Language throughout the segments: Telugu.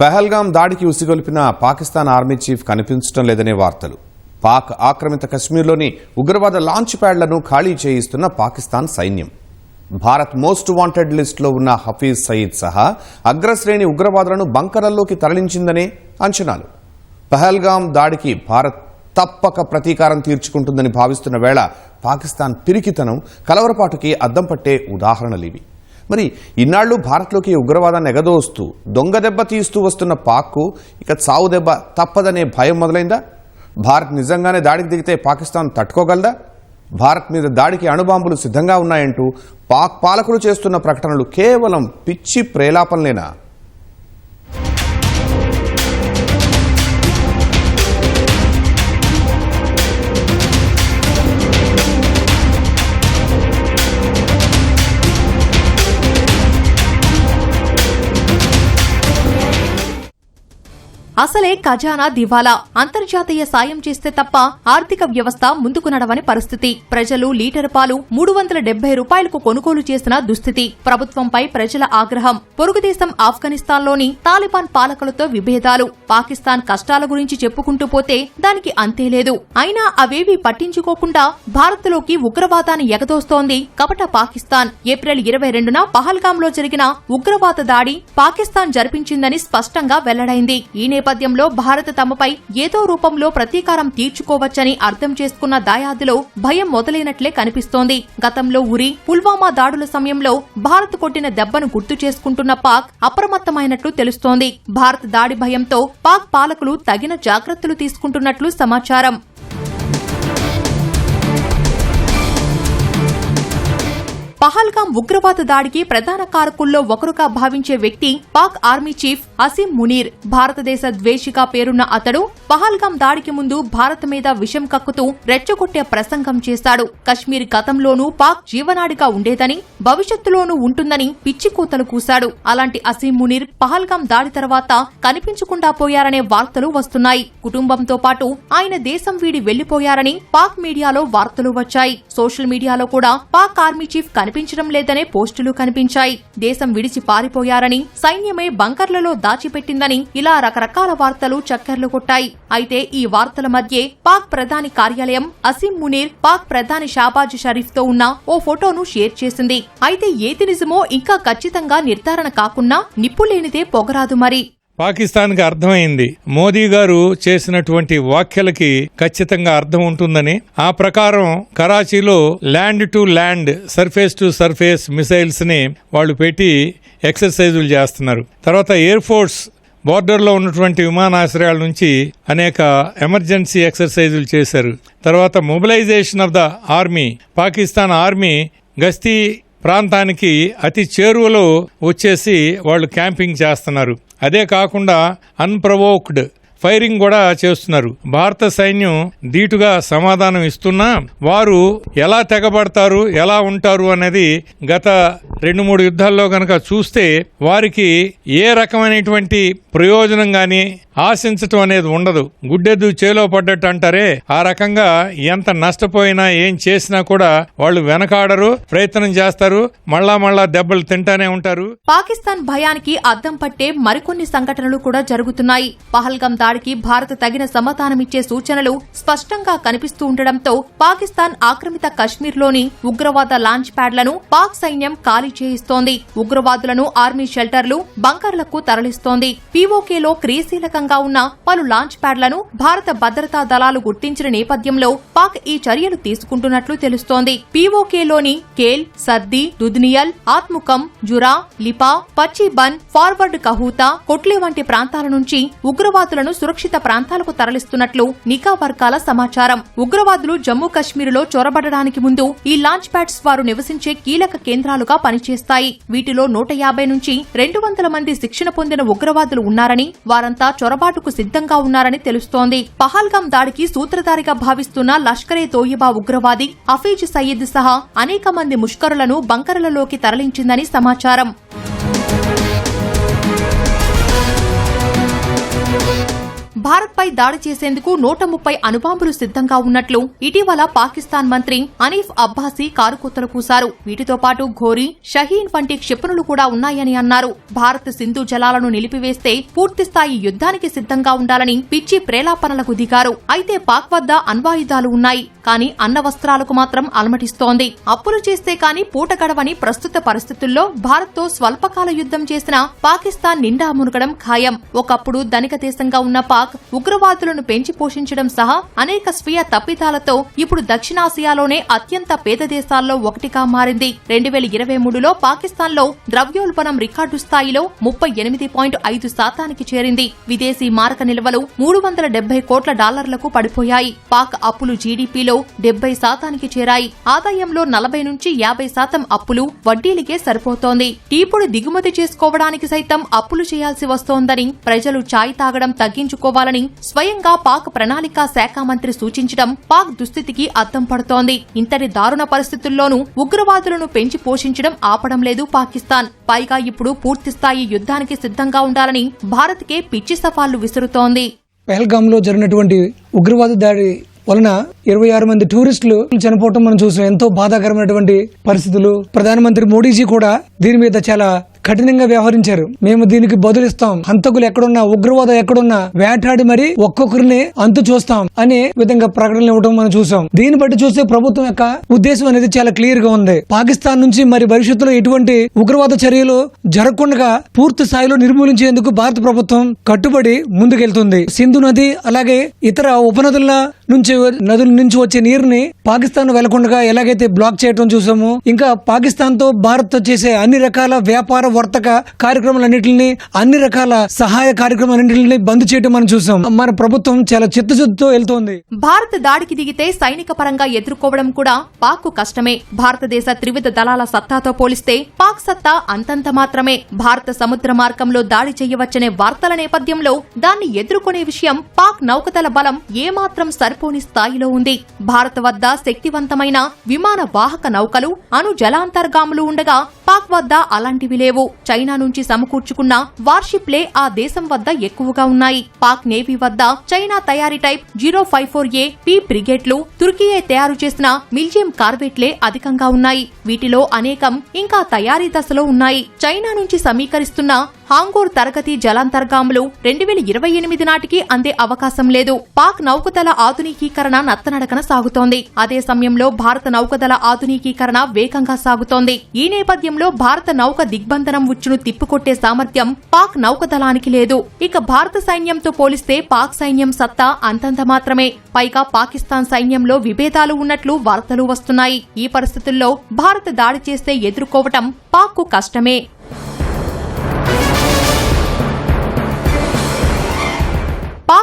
పెహల్గాం దాడికి ఉసిగొలిపిన పాకిస్తాన్ ఆర్మీ చీఫ్ కనిపించడం లేదనే వార్తలు. పాక్ ఆక్రమిత కశ్మీర్లోని ఉగ్రవాద లాంచ్ ప్యాడ్లను ఖాళీ చేయిస్తున్న పాకిస్తాన్ సైన్యం. భారత్ మోస్ట్ వాంటెడ్ లిస్టులో ఉన్న హఫీజ్ సయీద్ సహా అగ్రశ్రేణి ఉగ్రవాదులను బంకరల్లోకి తరలించిందనే అంచనాలు. పహల్గాం దాడికి భారత్ తప్పక ప్రతీకారం తీర్చుకుంటుందని భావిస్తున్న వేళ పాకిస్తాన్ పిరికితనం కలవరపాటుకి అద్దం పట్టే ఉదాహరణలివి మరి ఇన్నాళ్ళు భారత్లోకి ఉగ్రవాదాన్ని ఎగదోస్తూ దొంగ దెబ్బ తీస్తూ వస్తున్న పాక్కు ఇక చావు దెబ్బ తప్పదనే భయం మొదలైందా? భారత్ నిజంగానే దాడికి దిగితే పాకిస్తాన్ తట్టుకోగలదా? భారత్ మీద దాడికి అణుబాంబులు సిద్ధంగా ఉన్నాయంటూ పాక్ పాలకులు చేస్తున్న ప్రకటనలు కేవలం పిచ్చి ప్రేలాపనలేనా? అసలే ఖజానా దివాలా. అంతర్జాతీయ సాయం చేస్తే తప్ప ఆర్థిక వ్యవస్థ ముందుకు నడవని పరిస్థితి. ప్రజలు లీటర్ పాలు మూడు వందల డెబ్బై రూపాయలకు కొనుగోలు చేసిన దుస్థితి. ప్రభుత్వంపై ప్రజల ఆగ్రహం. పొరుగుదేశం ఆఫ్ఘనిస్తాన్లోని తాలిబాన్ పాలకులతో విభేదాలు. పాకిస్తాన్ కష్టాల గురించి చెప్పుకుంటూ పోతే దానికి అంతే లేదు. అయినా అవేవీ పట్టించుకోకుండా భారత్లోకి ఉగ్రవాదాన్ని ఎగదోస్తోంది కపట పాకిస్తాన్. ఏప్రిల్ ఇరవై రెండున పహల్గాంలో జరిగిన ఉగ్రవాద దాడి పాకిస్తాన్ జరిపించిందని స్పష్టంగా వెల్లడైంది. ఈ నేపథ్యంలో భారత్ తమపై ఏదో రూపంలో ప్రతీకారం తీర్చుకోవచ్చని అర్థం చేసుకున్న దాయాదిలో భయం మొదలైనట్లే కనిపిస్తోంది. గతంలో ఉరి పుల్వామా దాడుల సమయంలో భారత్ కొట్టిన దెబ్బను గుర్తు చేసుకుంటున్న పాక్ అప్రమత్తమైనట్లు తెలుస్తోంది. భారత్ దాడి భయంతో పాక్ పాలకులు తగిన జాగ్రత్తలు తీసుకుంటున్నట్లు సమాచారం. పహల్గాం ఉగ్రవాద దాడికి ప్రధాన కారకుల్లో ఒకరుగా భావించే వ్యక్తి పాక్ ఆర్మీ చీఫ్ అసీం మునీర్. భారతదేశ ద్వేషిగా పేరున్న అతడు పహల్గాం దాడికి ముందు భారత్ మీద విషం కక్కుతూ రెచ్చగొట్టే ప్రసంగం చేశాడు కశ్మీర్ గతంలోనూ పాక్ జీవనాడిగా ఉండేదని భవిష్యత్తులోనూ ఉంటుందని పిచ్చికూతలు కూశాడు. అలాంటి అసీం మునీర్ పహల్గాం దాడి తర్వాత కనిపించకుండా పోయారనే వార్తలు వస్తున్నాయి. కుటుంబంతో పాటు ఆయన దేశం వీడి వెళ్ళిపోయారని పాక్ మీడియాలో వార్తలు వచ్చాయి. సోషల్ మీడియాలో కూడా పాక్ ఆర్మీ చీఫ్ కనిపించడం లేదనే పోస్టులు కనిపించాయి. దేశం విడిచి పారిపోయారని సైన్యమే బంకర్లలో దాచిపెట్టిందని ఇలా రకరకాల వార్తలు చక్కర్లు కొట్టాయి. అయితే ఈ వార్తల మధ్యే పాక్ ప్రధాని కార్యాలయం అసీం మునీర్ పాక్ ప్రధాని షాబాజ్ షరీఫ్తో ఉన్న ఓ ఫోటోను షేర్ చేసింది. అయితే ఏది నిజమో ఇంకా ఖచ్చితంగా నిర్ధారణ కాకున్నా నిప్పులేనిదే పొగరాదు మరి. పాకిస్తాన్కి అర్థమైంది. మోదీ గారు చేసినటువంటి వ్యాఖ్యలకి ఖచ్చితంగా అర్థం ఉంటుందని. ఆ ప్రకారం కరాచీలో land to land surface to surface మిసైల్స్ని వాళ్ళు పెట్టి ఎక్సర్సైజులు చేస్తున్నారు. తర్వాత ఎయిర్ ఫోర్స్ బోర్డర్లో ఉన్నటువంటి విమానాశ్రయాల నుంచి అనేక ఎమర్జెన్సీ ఎక్సర్సైజులు చేశారు. తర్వాత mobilisation of the army Pakistan army గస్తీ ప్రాంతానికి అతి చేరువలో వచ్చేసి వాళ్ళు క్యాంపింగ్ చేస్తున్నారు. అదే కాకుండా అన్ప్రవోక్డ్ ఫైరింగ్ కూడా చేస్తున్నారు. భారత సైన్యం ధీటుగా సమాధానం ఇస్తున్నా వారు ఎలా తెగబడతారు ఎలా ఉంటారు అనేది గత రెండు మూడు యుద్ధాల్లో కనుక చూస్తే వారికి ఏ రకమైనటువంటి ప్రయోజనం కానీ ఆశించటం అనేది ఉండదు. గుడ్డెద్దు చేలో పడ్డట్టు అంటారే ఆ రకంగా ఎంత నష్టపోయినా ఏం చేసినా కూడా వాళ్ళు వెనకాడరు ప్రయత్నం చేస్తారు మళ్ళా మళ్ళా దెబ్బలు తింటానే ఉంటారు. పాకిస్తాన్ భయానికి అద్దం పట్టే మరికొన్ని సంఘటనలు కూడా జరుగుతున్నాయి. పహల్గం దాడికి భారత్ తగిన సమాధానమిచ్చే సూచనలు స్పష్టంగా కనిపిస్తూ ఉండడంతో పాకిస్తాన్ ఆక్రమిత కశ్మీర్లోని ఉగ్రవాద లాంచ్ ప్యాడ్లను పాక్ సైన్యం ఖాళీ చేయిస్తోంది. ఉగ్రవాదులను ఆర్మీ షెల్టర్లు బంకర్లకు తరలిస్తోంది. పీఓకేలో క్రియాశీలకంగా ఉన్న పలు లాంచ్ ప్యాడ్లను భారత భద్రతా దళాలు గుర్తించిన నేపథ్యంలో పాక్ ఈ చర్యలు తీసుకుంటున్నట్లు తెలుస్తోంది. పీఓకేలోని కేల్ సర్ది దుద్నియల్ ఆత్ముకం జురా లిపా పచ్చిబన్ ఫార్వర్డ్ కహూతా కొట్లే వంటి ప్రాంతాల నుంచి ఉగ్రవాదులను సురక్షిత ప్రాంతాలకు తరలిస్తున్నట్లు నిఘా వర్గాల సమాచారం. ఉగ్రవాదులు జమ్మూ కశ్మీరులో చొరబడడానికి ముందు ఈ లాంచ్ ప్యాడ్స్ వారు నివసించే కీలక కేంద్రాలుగా పనిచేస్తాయి. వీటిలో నూట యాభై నుంచి రెండు వందల మంది శిక్షణ పొందిన ఉగ్రవాదులు ఉన్నారని వారంతా పొరపాటుకు సిద్ధంగా ఉన్నారని తెలుస్తోంది. పహల్గాం దాడికి సూత్రధారిగా భావిస్తున్న లష్కరే తోయిబా ఉగ్రవాది హఫీజ్ సయీద్ సహా అనేక మంది ముష్కరులను బంకరలలోకి తరలించిందని సమాచారం. భారత్పై దాడి చేసేందుకు నూట ముప్పై అణుబాంబులు సిద్ధంగా ఉన్నట్లు ఇటీవల పాకిస్తాన్ మంత్రి అనీఫ్ అబ్బాసీ కారుకూతలు కూశారు వీటితో పాటు ఘోరీ షహీన్ వంటి క్షిపణులు కూడా ఉన్నాయని అన్నారు. భారత్ సింధు జలాలను నిలిపివేస్తే పూర్తిస్థాయి యుద్ధానికి సిద్ధంగా ఉండాలని పిచ్చి ప్రేలాపనలకు దిగారు. అయితే పాక్ వద్ద అణ్వాయుధాలు ఉన్నాయి. కానీ అన్న వస్త్రాలకు మాత్రం అలమటిస్తోంది. అప్పులు చేస్తే కాని పూట గడవని ప్రస్తుత పరిస్థితుల్లో భారత్తో స్వల్పకాల యుద్ధం చేసిన పాకిస్తాన్ నిండా మునగడం ఖాయం. ఒకప్పుడు ధనిక దేశంగా ఉన్న పాక్ ఉగ్రవాదులను పెంచి పోషించడం సహా అనేక స్వీయ తప్పిదాలతో ఇప్పుడు దక్షిణాసియాలోనే అత్యంత పేద దేశాల్లో ఒకటిగా మారింది. రెండు వేల ఇరవై మూడులో పాకిస్తాన్లో ద్రవ్యోల్బణం రికార్డు స్థాయిలో ముప్పై ఎనిమిది పాయింట్ ఐదు శాతానికి చేరింది. విదేశీ మారక నిల్వలు మూడు వందల డెబ్బై కోట్ల డాలర్లకు పడిపోయాయి. పాక్ అప్పులు జీడీపీలో డెబ్బై శాతానికి చేరాయి. ఆదాయంలో నలభై నుంచి యాభై శాతం అప్పులు వడ్డీలకే సరిపోతోంది. టీపుడు దిగుమతి చేసుకోవడానికి సైతం అప్పులు చేయాల్సి వస్తోందని ప్రజలు చాయ్ తాగడం తగ్గించుకోవాలని స్వయంగా పాక్ ప్రణాళికా శాఖ మంత్రి సూచించడం పాక్ దుస్థితికి అద్దం పడుతోంది. ఇంతటి దారుణ పరిస్థితుల్లోనూ ఉగ్రవాదులను పెంచి పోషించడం ఆపడం లేదు పాకిస్తాన్. పైగా ఇప్పుడు పూర్తిస్థాయి యుద్ధానికి సిద్ధంగా ఉండాలని భారత్కే పిచ్చి సవాళ్ళు విసురుతోంది. పహల్గామ్లో జరిగినటువంటి ఉగ్రవాద దాడి వలన ఇరవై ఆరు మంది టూరిస్టులు చనిపోవటం మనం చూసిన ఎంతో బాధాకరమైనటువంటి పరిస్థితులు. ప్రధానమంత్రి మోడీజీ కూడా దీని మీద చాలా కఠినంగా వ్యవహరించారు. మేము దీనికి బదులిస్తాం. హంతకులు ఎక్కడున్నా ఉగ్రవాదం ఎక్కడున్నా వేటాడి మరి ఒక్కొక్కరిని అంతు చూస్తాం అనే విధంగా ప్రకటనలు ఇవ్వడం మనం చూసాం దీన్ని బట్టి చూస్తే ప్రభుత్వం యొక్క ఉద్దేశం అనేది చాలా క్లియర్గా ఉంది. పాకిస్తాన్ నుంచి మరి భవిష్యత్తులో ఎటువంటి ఉగ్రవాద చర్యలు జరగకుండా పూర్తి స్థాయిలో నిర్మూలించేందుకు భారత ప్రభుత్వం కట్టుబడి ముందుకెళ్తుంది. సింధు నది అలాగే ఇతర ఉపనదుల నుంచి నదుల నుంచి వచ్చే నీరుని పాకిస్తాన్ వెళ్ళకుండా ఎలాగైతే బ్లాక్ చేయడం చూసాము ఇంకా పాకిస్తాన్తో భారత్ చేసే అన్ని రకాల వ్యాపార వర్తక కార్యక్రమాలన్నింటినీ అన్ని రకాల సహాయ కార్యక్రమాలన్నింటినీ బంద్ చేయడం మనం చూసాం. మన ప్రభుత్వం చాలా చిత్తశుద్ధితో వెళ్తోంది. భారత్ దాడికి దిగితే సైనిక పరంగా ఎదుర్కోవడం కూడా పాక్ కష్టమే. భారతదేశ త్రివిధ దళాల సత్తాతో పోలిస్తే పాక్ సత్తా అంతంత మాత్రమే. భారత సముద్ర మార్గంలో దాడి చేయవచ్చనే వార్తల నేపథ్యంలో దాన్ని ఎదుర్కొనే విషయం పాక్ నౌకదళ బలం ఏమాత్రం సరిపోని స్థాయిలో ఉంది. భారత్ వద్ద శక్తివంతమైన విమాన వాహక నౌకలు అణు జలాంతర్గాములు ఉండగా పాక్ వద్ద అలాంటివి లేవు. చైనా నుంచి సమకూర్చుకున్న వార్షిప్లే ఆ దేశం వద్ద ఎక్కువగా ఉన్నాయి. పాక్ నేవీ వద్ద చైనా తయారీ type zero five four A P బ్రిగేడ్లు Turkiye తయారు చేసిన మిల్జియం కార్బెట్లే అధికంగా ఉన్నాయి. వీటిలో అనేకం ఇంకా తయారీ దశలో ఉన్నాయి. చైనా నుంచి సమీకరిస్తున్న హాంగూర్ తరగతి జలాంతర్గాములు రెండు వేల ఇరవై ఎనిమిది నాటికి అందే అవకాశం లేదు. పాక్ నౌకదళ ఆధునికీకరణ నత్తనడకన సాగుతోంది. అదే సమయంలో భారత నౌకదళ ఆధునికీకరణ వేగంగా సాగుతోంది. ఈ నేపథ్యంలో భారత నౌక దిగ్బంధనం ఉచ్చును తిప్పికొట్టే సామర్థ్యం పాక్ నౌకదళానికి లేదు. ఇక భారత సైన్యంతో పోలిస్తే పాక్ సైన్యం సత్తా అంతంత మాత్రమే. పైగా పాకిస్తాన్ సైన్యంలో విభేదాలు ఉన్నట్లు వార్తలు వస్తున్నాయి. ఈ పరిస్థితుల్లో భారత్ దాడి చేస్తే ఎదుర్కోవటం పాక్కు కష్టమే.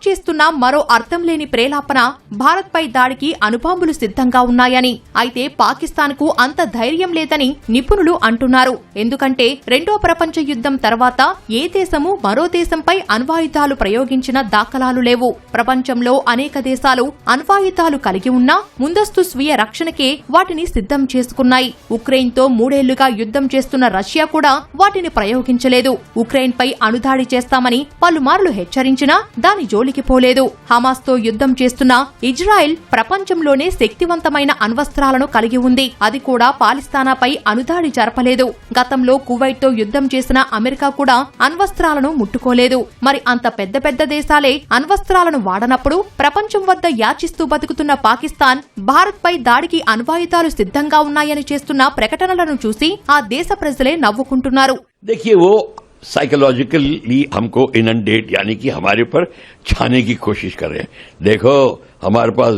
పాక్ చేస్తున్న మరో అర్థం లేని ప్రేలాపన భారత్పై దాడికి అణుబాంబులు సిద్ధంగా ఉన్నాయని. అయితే పాకిస్తాన్కు అంత ధైర్యం లేదని నిపుణులు అంటున్నారు. ఎందుకంటే రెండో ప్రపంచ యుద్ధం తర్వాత ఏ దేశము మరో దేశంపై అణ్వాయుధాలు ప్రయోగించిన దాఖలాలు లేవు. ప్రపంచంలో అనేక దేశాలు అణ్వాయుధాలు కలిగి ఉన్నా ముందస్తు స్వీయ రక్షణకే వాటిని సిద్ధం చేసుకున్నాయి. ఉక్రెయిన్తో మూడేళ్ళుగా యుద్ధం చేస్తున్న రష్యా కూడా వాటిని ప్రయోగించలేదు. ఉక్రెయిన్ పై అణుదాడి చేస్తామని పలుమార్లు హెచ్చరించినా దాని జోలి జోలికి పోలేదు హమాస్ తో యుద్ధం చేస్తున్న ఇజ్రాయెల్ ప్రపంచంలోనే శక్తివంతమైన అణ్వస్త్రాలను కలిగి ఉంది అది కూడా పాలిస్తానాపై అణుదాడి జరపలేదు గతంలో కువైట్ తో యుద్ధం చేసిన అమెరికా కూడా అణ్వస్త్రాలను ముట్టుకోలేదు మరి అంత పెద్ద పెద్ద దేశాలే అణ్వస్త్రాలను వాడనప్పుడు ప్రపంచం వద్ద యాచిస్తూ బతుకుతున్న పాకిస్తాన్ భారత్ పై దాడికి అణ్వాయుధాలు సిద్ధంగా ఉన్నాయని చేస్తున్న ప్రకటనలను చూసి ఆ దేశ ప్రజలే నవ్వుకుంటున్నారు देखिए वो سائیکولوجیکلی ہم کو انڈیٹ یعنی کہ ہمارے پر چھانے کی کوشش کر رہے ہیں۔ دیکھو، ہمارے پاس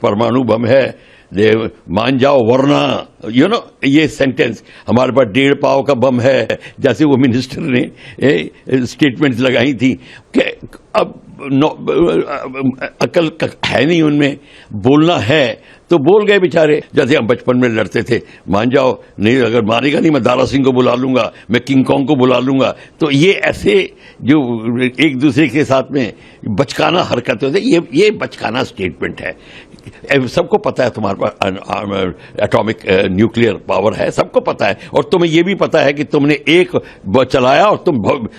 پرمانو بم ہے۔ مان جاؤ، ورنہ یو نو یہ سینٹینس ہمارے پاس ڈیڑھ پاؤ کا بم ہے۔ جیسے وہ منسٹر نے اسٹیٹمنٹ لگائی تھی کہ اب عقل ہے نہیں ان میں۔ بولنا ہے۔ تو بول گئے بیچارے، جیسے ہم بچپن میں لڑتے تھے، مان جاؤ، نہیں اگر مارے گا نہیں، میں دارا سنگھ کو بلا لوں گا، میں کنگ کانگ کو بلا لوں گا۔ تو یہ ایسے جو ایک دوسرے کے ساتھ میں بچکانا حرکت ہوتے یہ یہ بچکانا اسٹیٹمنٹ ہے۔ سب کو پتا ہے تمہارے اٹامک نیوکلئر پاور ہے، سب کو پتا ہے۔ اور تمہیں یہ بھی پتا ہے کہ تم نے ایک چلایا اور تم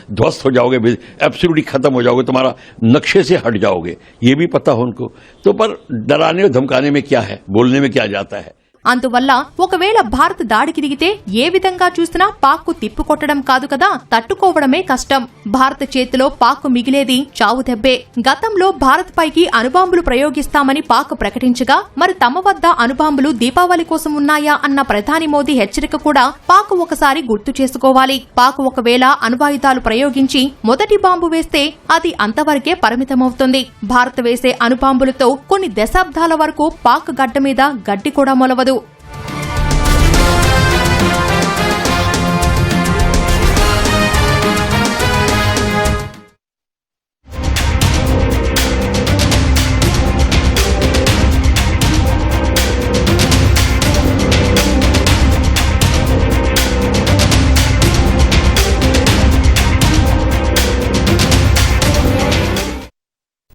دھوست ہو جاؤ گے ایپسلوٹی ختم ہو جاؤ گے تمہارا نقشے سے ہٹ جاؤ گے یہ بھی پتا ہو ان کو۔ تو پر ڈرانے اور دھمکانے میں کیا ہے؟ بولنے میں کیا جاتا ہے؟ అందువల్ల ఒకవేళ భారత్ దాడికి దిగితే ఏ విధంగా చూసినా పాక్కు తిప్పుకొట్టడం కాదు కదా తట్టుకోవడమే కష్టం. భారత చేతిలో పాక్కు మిగిలేది చావు దెబ్బే. గతంలో భారత్ పైకి అణుబాంబులు ప్రయోగిస్తామని పాక్ ప్రకటించగా మరి తమ వద్ద అణుబాంబులు దీపావళి కోసం ఉన్నాయా అన్న ప్రధాని మోదీ హెచ్చరిక కూడా పాక్ ఒకసారి గుర్తు చేసుకోవాలి. పాక్ ఒకవేళ అణువాయుధాలు ప్రయోగించి మొదటి బాంబు వేస్తే అది అంతవరకే పరిమితమవుతుంది. భారత్ వేసే అణుబాంబులతో కొన్ని దశాబ్దాల వరకు పాక్ గడ్డ మీద గడ్డి కూడా మొలవదు.